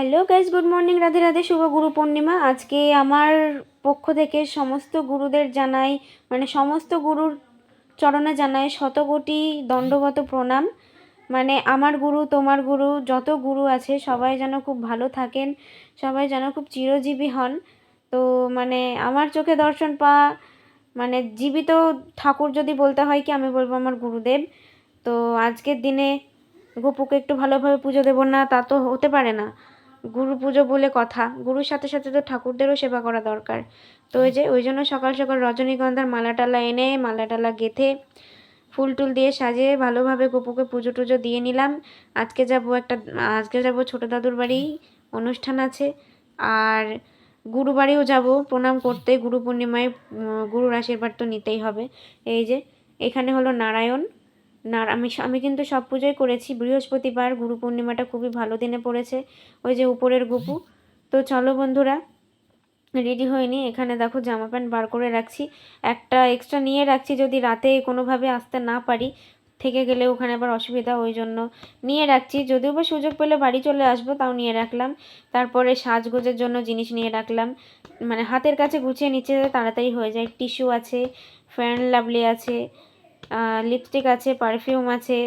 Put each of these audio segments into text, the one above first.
Hello guys good morning Radhe Radhe শুভ গুরু পূর্ণিমা আজকে আমার পক্ষ থেকে সমস্ত গুরুদের জানাই মানে সমস্ত গুরুর চরণে জানাই শতকোটি দণ্ডগত প্রণাম। মানে আমার গুরু, তোমার গুরু, যত গুরু আছে, সবাই যেন খুব ভালো থাকেন, সবাই যেন খুব চিরজীবী হন। তো মানে আমার চোখে দর্শন পা মানে জীবিত ঠাকুর যদি বলতে হয় কি, আমি বলব আমার গুরুদেব। তো আজকের দিনে গোপুকে একটু ভালোভাবে পুজো দেবো না, তা তো হতে পারে না। গুরু পুজো বলে কথা। গুরুর সাথে সাথে তো ঠাকুরদেরও সেবা করা দরকার। তো ওই যে, ওই জন্য সকাল সকাল রজনীগন্ধার মালা টালা এনে মালা টালা গেঁথে ফুল টুল দিয়ে সাজিয়ে ভালোভাবে গোপুকে পুজো টুজো দিয়ে নিলাম। আজকে যাব একটা, আজকে যাব ছোটো দাদুর বাড়ি, অনুষ্ঠান আছে। আর গুরু বাড়িও যাব, প্রণাম করতে। গুরু পূর্ণিমায় গুরুর আশীর্বাদ তো নিতেই হবে। এই যে, এখানে হলো নারায়ণ। না আমি আমি কিন্তু সব পুজোই করেছি। বৃহস্পতিবার গুরু পূর্ণিমাটা খুবই ভালো দিনে পড়েছে, ওই যে উপরের গুপু। তো চলো বন্ধুরা, রেডি হয়নি এখানে দেখো জামা প্যান্ট বার করে রাখছি। একটা এক্সট্রা নিয়ে রাখছি যদি রাতে কোনোভাবে আসতে না পারি, থেকে গেলে ওখানে আবার অসুবিধা, ওই জন্য নিয়ে রাখছি। যদিও বা সুযোগ পেলে বাড়ি চলে আসব, তাও নিয়ে রাখলাম। তারপরে সাজগোজের জন্য জিনিস নিয়ে রাখলাম। মানে হাতের কাছে গুছিয়ে নিচ্ছে তাড়াতাড়ি হয়ে যায়। টিস্যু আছে, ফ্যান লাভলি আছে লিপস্টিক আছে পারফিউম আছে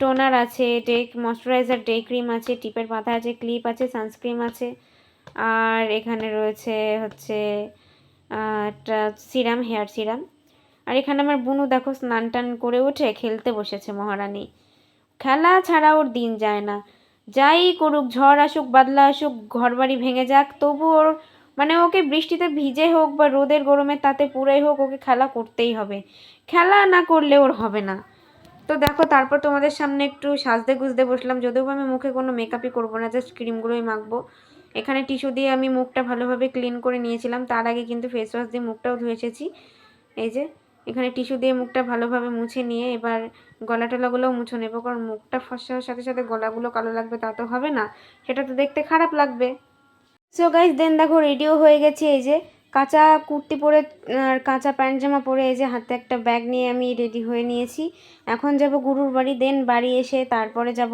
টোনার আছে ডে ময়শ্চারাইজার ডে ক্রিম আছে, টিপের পাতা আছে ক্লিপ আছে সানস্ক্রিম আছে। আর এখানে রয়েছে হচ্ছে একটা সিরাম হেয়ার সিরাম আর এখানে আমার বুনু দেখো স্নান টান করে উঠে খেলতে বসেছে মহারানী। খেলা ছাড়া ওর দিন যায় না। যাই করুক, ঝড় আসুক, বাদলা আসুক ঘর বাড়ি ভেঙে যাক, তবু ওর মানে ওকে বৃষ্টিতে ভিজে হোক বা রোদের গরমে তাতে পুরাই হোক ওকে খেলা করতেই হবে। খেলা না করলে ওর হবে না। তো দেখো, তারপর তোমাদের সামনে একটু সাজতে গুজতে বসলাম। যদিও আমি মুখে কোনো মেকআপই করব না জাস্ট ক্রিমগুলোই মাখবো। এখানে টিস্যু দিয়ে আমি মুখটা ভালোভাবে ক্লিন করে নিয়েছিলাম। তার আগে কিন্তু ফেস ওয়াশ দিয়ে মুখটাও ধুয়ে এসেছি। এই যে, এখানে টিস্যু দিয়ে মুখটা ভালোভাবে মুছে নিয়ে এবার গলা টলাগুলোও মুছে নেব। কারণ মুখটা ফসার সাথে সাথে গলাগুলো কালো লাগবে, তা তো হবে না। সেটা তো দেখতে খারাপ লাগবে। সো গাইজ দেন দেখো রেডিও হয়ে গেছে। এই যে কাঁচা কুর্তি পরে, আর কাঁচা প্যান্ট জামা পরে এই যে হাতে একটা ব্যাগ নিয়ে আমি রেডি হয়ে নিয়েছি। এখন যাব গুরুর বাড়ি দেন বাড়ি এসে তারপরে যাব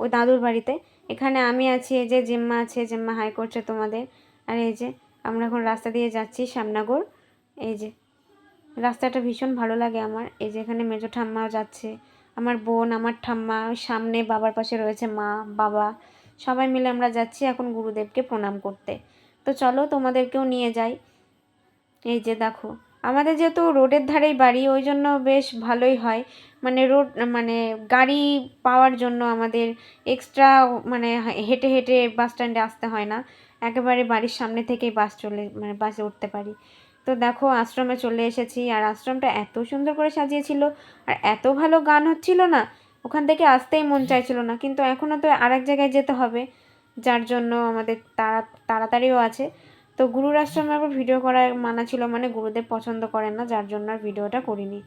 ওই দাদুর বাড়িতে। এখানে আমি আছি, এই যে জেম্মা আছে, জেম্মা হাই করছে তোমাদের। আর এই যে আমরা এখন রাস্তা দিয়ে যাচ্ছি শ্যামনগর। এই যে রাস্তাটা ভীষণ ভালো লাগে আমার। এই যে এখানে মেজো ঠাম্মাও যাচ্ছে। আমার বোন, আমার ঠাম্মা সামনে বাবার পাশে রয়েছে মা, বাবা। সবাই মিলে আমরা যাচ্ছি এখন গুরুদেবকে প্রণাম করতে। তো চলো তোমাদেরকেও নিয়ে যাই। এই যে দেখো, আমাদের যেহেতু রোডের ধারেই বাড়ি, ওই জন্য বেশ ভালোই হয়। মানে রোড মানে গাড়ি পাওয়ার জন্য আমাদের এক্সট্রা মানে হেঁটে হেঁটে বাস স্ট্যান্ডে আসতে হয় না। একেবারে বাড়ির সামনে থেকেই বাস চলে মানে বাসে উঠতে পারি। তো দেখো, আশ্রমে চলে এসেছি। আর আশ্রমটা এত সুন্দর করে সাজিয়েছিল। আর এত ভালো গান হচ্ছিল না ওখান থেকে আসতেই মন চাইছিল না, কিন্তু এখনও তো আরেক জায়গায় যেতে হবে, যার জন্য আমাদের তাড়া, তাড়াতাড়িও আছে। তো গুরুর আশ্রমে আবার ভিডিও করা মানা ছিল মানে গুরুদেব পছন্দ করেন না, যার জন্য আর ভিডিওটা করিনি।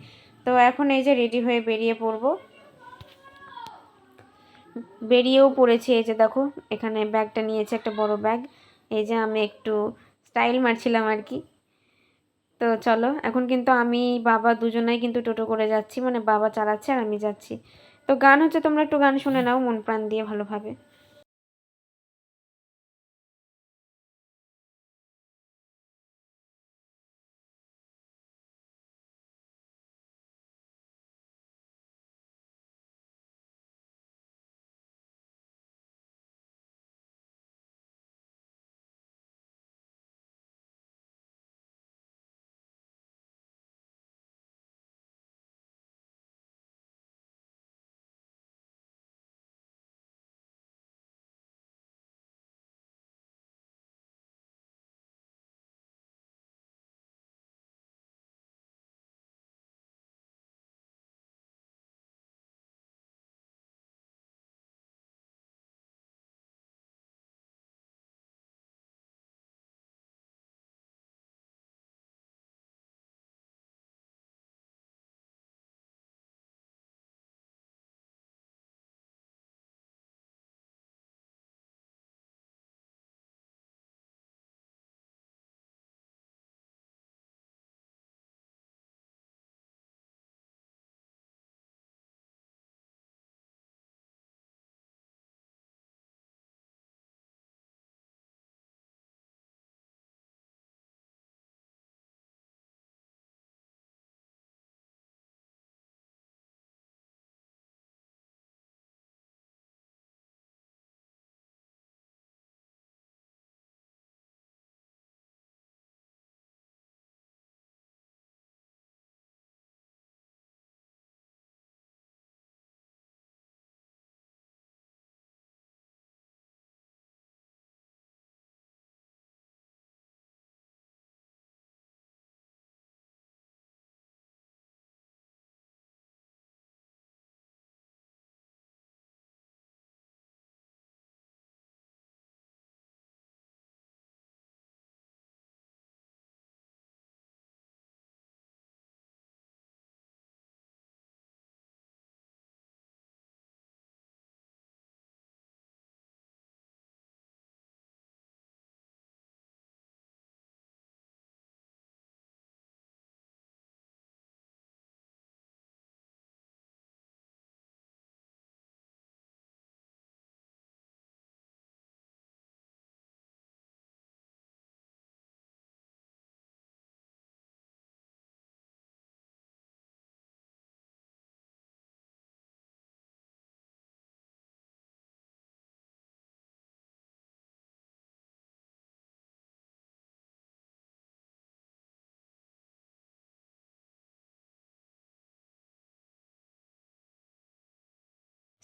তো এখন এই যে রেডি হয়ে বেরিয়ে পড়ব। বেরিয়েও পড়েছি এই যে দেখো, এখানে ব্যাগটা নিয়েছে একটা বড় ব্যাগ। এই যে আমি একটু স্টাইল মারছিলাম আর কি। তো চলো, এখন কিন্তু আমি, বাবা দুজনেই কিন্তু টোটো করে যাচ্ছি মানে বাবা চালাচ্ছে আর আমি যাচ্ছি। তো গান হচ্ছে তোমরা একটু গান শুনে নাও মন প্রাণ দিয়ে ভালোভাবে।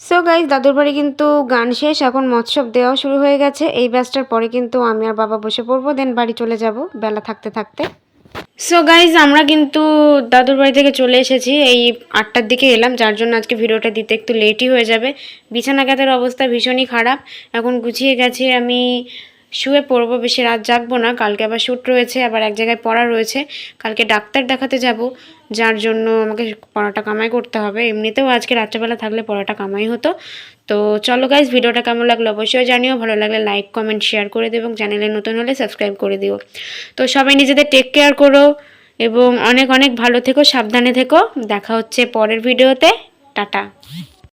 সো গাইজ দাদুর বাড়ি কিন্তু গান শেষ, এখন মৎসব দেওয়া শুরু হয়ে গেছে। এই ব্যাসটার পরে কিন্তু আমি আর বাবা বসে পড়ব দেন বাড়ি চলে যাব, বেলা থাকতে থাকতে। সো গাইজ আমরা কিন্তু দাদুর বাড়ি থেকে চলে এসেছি। এই আটটার দিকে এলাম, যার জন্য আজকে ভিডিওটা দিতে একটু লেটই হয়ে যাবে। বিছানা গাতের অবস্থা ভীষণই খারাপ। এখন গুছিয়ে গেছে আমি শুয়ে পড়ব, বেশি রাত জাগবো না। কালকে আবার শ্যুট রয়েছে, আবার এক জায়গায় পড়া রয়েছে। কালকে ডাক্তার দেখাতে যাব, যার জন্য আমাকে পড়াটা কামাই করতে হবে। এমনিতেও আজকে রাত্রেবেলা থাকলে পড়াটা কামাই হতো। তো চলো গাইজ ভিডিওটা কেমন লাগল অবশ্যই জানিও। ভালো লাগলে লাইক কমেন্ট শেয়ার করে দিও এবং চ্যানেলে নতুন হলে সাবস্ক্রাইব করে দিও। তো সবাই নিজেদের টেক কেয়ার করো এবং অনেক অনেক ভালো থেকো, সাবধানে থেকো। দেখা হচ্ছে পরের ভিডিওতে। টাটা।